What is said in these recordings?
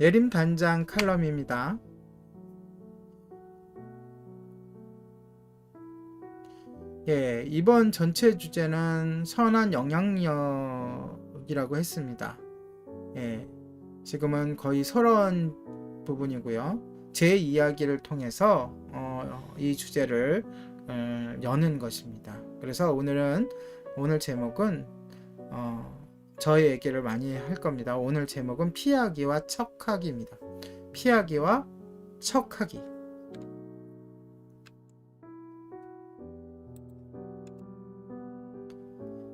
예림 단장 칼럼입니다. 예, 이번 전체 주제는 선한 영향력이라고 했습니다. 예, 지금은 거의 서러운 부분이고요. 제 이야기를 통해서 어, 이 주제를 어, 여는 것입니다. 그래서 오늘은 오늘 제목은 어, 저의 얘기를 많이 할 겁니다. 오늘 제목은 피하기와 척하기입니다. 피하기와 척하기.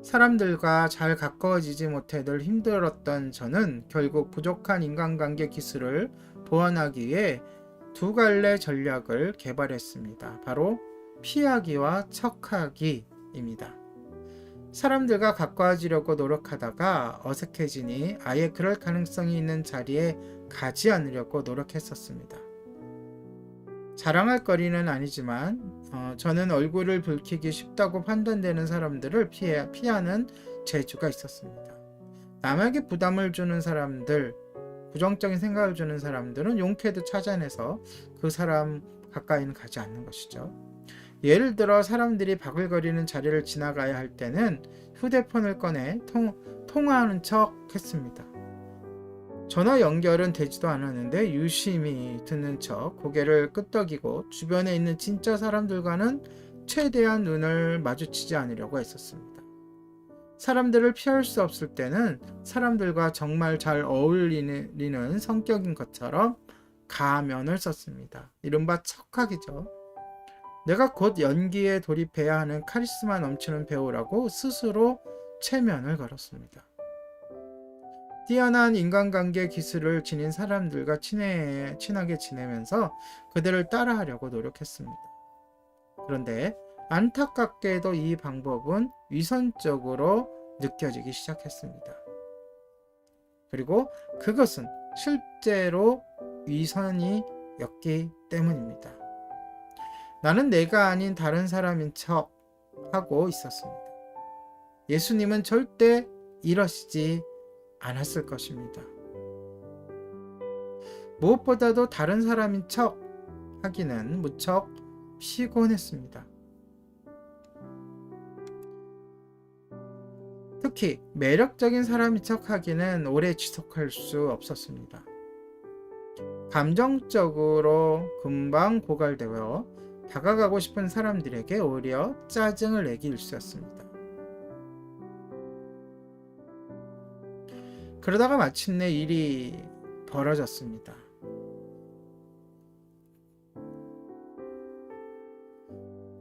사람들과 잘 가까워지지 못해 늘 힘들었던 저는 결국 부족한 인간관계 기술을 보완하기 위해 두 갈래 전략을 개발했습니다. 바로 피하기와 척하기입니다. 사람들과 가까워지려고 노력하다가 어색해지니 아예 그럴 가능성이 있는 자리에 가지 않으려고 노력했었습니다. 자랑할 거리는 아니지만 어, 저는 얼굴을 붉히기 쉽다고 판단되는 사람들을 피해, 피하는 재주가 있었습니다. 남에게 부담을 주는 사람들, 부정적인 생각을 주는 사람들은 용케도 찾아내서 그 사람 가까이는 가지 않는 것이죠. 예를 들어 사람들이 바글거리는 자리를 지나가야 할 때는 휴대폰을 꺼내 통, 통화하는 척 했습니다. 전화 연결은 되지도 않았는데 유심히 듣는 척 고개를 끄덕이고 주변에 있는 진짜 사람들과는 최대한 눈을 마주치지 않으려고 했었습니다. 사람들을 피할 수 없을 때는 사람들과 정말 잘 어울리는 성격인 것처럼 가면을 썼습니다. 이른바 척하기죠. 내가 곧 연기에 돌입해야 하는 카리스마 넘치는 배우라고 스스로 체면을 걸었습니다. 뛰어난 인간관계 기술을 지닌 사람들과 친해, 친하게 지내면서 그들을 따라하려고 노력했습니다. 그런데 안타깝게도 이 방법은 위선적으로 느껴지기 시작했습니다. 그리고 그것은 실제로 위선이었기 때문입니다. 나는 내가 아닌 다른 사람인 척 하고 있었습니다. 예수님은 절대 이러시지 않았을 것입니다. 무엇보다도 다른 사람인 척 하기는 무척 피곤했습니다. 특히 매력적인 사람인 척 하기는 오래 지속할 수 없었습니다. 감정적으로 금방 고갈되어 다가가고 싶은 사람들에게 오히려 짜증을 내기 일쑤였습니다. 그러다가 마침내 일이 벌어졌습니다.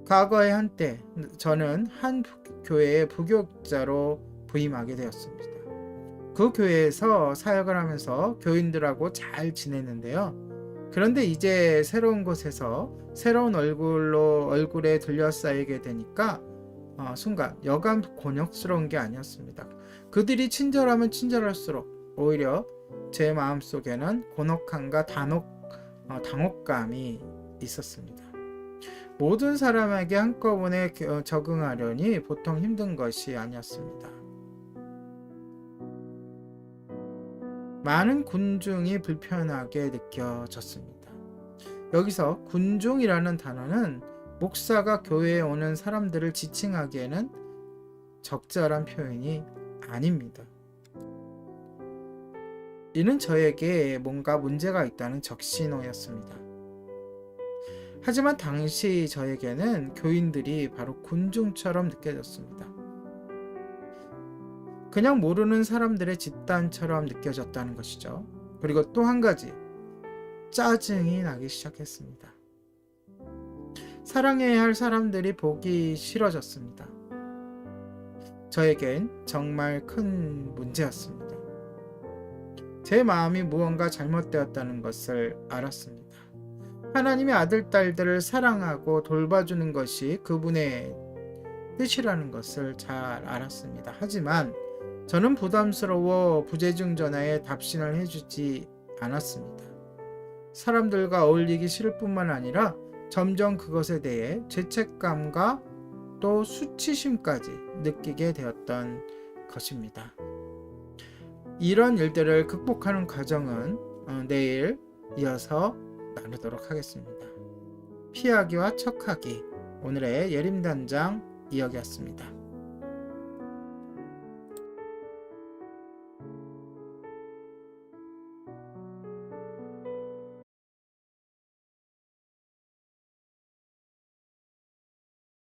과거의 한때 저는 한 교회의 부교육자로 부임하게 되었습니다. 그 교회에서 사역을 하면서 교인들하고 잘 지냈는데요. 그런데 이제 새로운 곳에서 새로운 얼굴로 얼굴에 들려싸이게 되니까 어, 순간 여간 곤욕스러운 게 아니었습니다. 그들이 친절하면 친절할수록 오히려 제 마음 속에는 곤혹함과 단혹, 어, 당혹감이 있었습니다. 모든 사람에게 한꺼번에 어, 적응하려니 보통 힘든 것이 아니었습니다. 많은 군중이 불편하게 느껴졌습니다. 여기서 군중이라는 단어는 목사가 교회에 오는 사람들을 지칭하기에는 적절한 표현이 아닙니다. 이는 저에게 뭔가 문제가 있다는 적신호였습니다. 하지만 당시 저에게는 교인들이 바로 군중처럼 느껴졌습니다. 그냥 모르는 사람들의 집단처럼 느껴졌다는 것이죠. 그리고 또 한 가지, 짜증이 나기 시작했습니다. 사랑해야 할 사람들이 보기 싫어졌습니다. 저에겐 정말 큰 문제였습니다. 제 마음이 무언가 잘못되었다는 것을 알았습니다. 하나님의 아들, 딸들을 사랑하고 돌봐주는 것이 그분의 뜻이라는 것을 잘 알았습니다. 하지만 저는 부담스러워 부재중 전화에 답신을 해주지 않았습니다. 사람들과 어울리기 싫을 뿐만 아니라 점점 그것에 대해 죄책감과 또 수치심까지 느끼게 되었던 것입니다. 이런 일들을 극복하는 과정은 어, 내일 이어서 나누도록 하겠습니다. 피하기와 척하기 오늘의 예림단장 이야기였습니다.